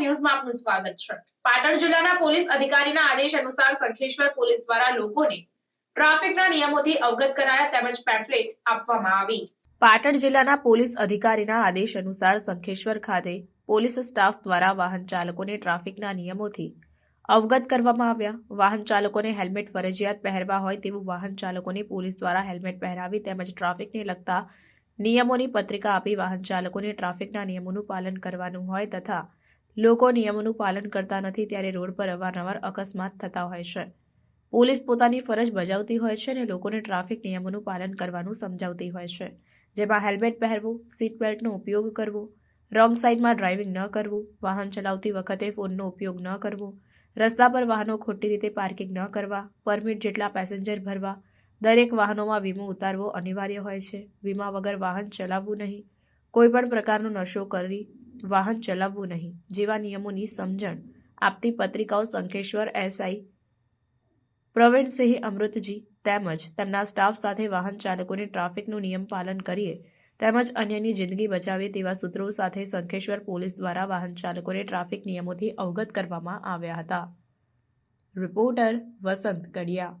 ન્યૂઝમાં આપનું સ્વાગત છે. પાટણ જિલ્લાના પોલીસ અધિકારીના આદેશ અનુસાર સંખેશ્વર પોલીસ દ્વારા લોકોને ટ્રાફિકના નિયમોથી અવગત કરાયા તેમજ પેમ્ફલેટ આપવામાં આવી. પાટણ જિલ્લાના પોલીસ અધિકારીના આદેશ અનુસાર સંખેશ્વર ખાતે પોલીસ સ્ટાફ દ્વારા વાહન ચાલકોને ટ્રાફિકના નિયમોથી અવગત કરવામાં આવ્યા. વાહન ચાલકોને હેલ્મેટ ફરજિયાત પહેરવા હોય તેવું વાહન ચાલકોને પોલીસ દ્વારા હેલ્મેટ પહેરાવી તેમજ ટ્રાફિકને લગતા નિયમોની પત્રિકા આપી વાહન ચાલકોને ટ્રાફિકના નિયમોનું પાલન કરવાનું હોય તથા લોકો નિયમોનું પાલન કરતા નથી ત્યારે રોડ પર અવારનવાર અકસ્માત થતા હોય છે. પોલીસ પોતાની ફરજ બજાવતી હોય છે અને લોકોને ટ્રાફિક નિયમોનું પાલન કરવાનું સમજાવતી હોય છે. જેમાં હેલ્મેટ પહેરવું સીટ બેલ્ટનો ઉપયોગ કરવો રોંગ સાઈડમાં ડ્રાઇવિંગ ન કરવું, વાહન ચલાવતી વખતે ફોનનો ઉપયોગ ન કરવો, રસ્તા પર વાહનો ખોટી રીતે પાર્કિંગ ન કરવા પરમિટ જેટલા પેસેન્જર ભરવા દરેક વાહનોમાં વીમો ઉતારવો અનિવાર્ય હોય છે. વીમા વગર વાહન ચલાવવું નહીં. કોઈપણ પ્રકારનો નશો કરી વાહન ચલાવવું નહીં. જેવા નિયમોની સમજણ આપતી પત્રિકાઓ સંકેશ્વર એસઆઈ પ્રવીણસિંહ અમૃતજી તેમજ તેમના સ્ટાફ સાથે વાહન ચાલકોને ટ્રાફિકનું નિયમ પાલન કરીએ તેમજ અન્યની જિંદગી બચાવીએ તેવા સૂત્રો સાથે શંખેશ્વર પોલીસ દ્વારા વાહન ચાલકોને ટ્રાફિક નિયમોથી અવગત કરવામાં આવ્યા હતા. Reporter Vasant Kadiya.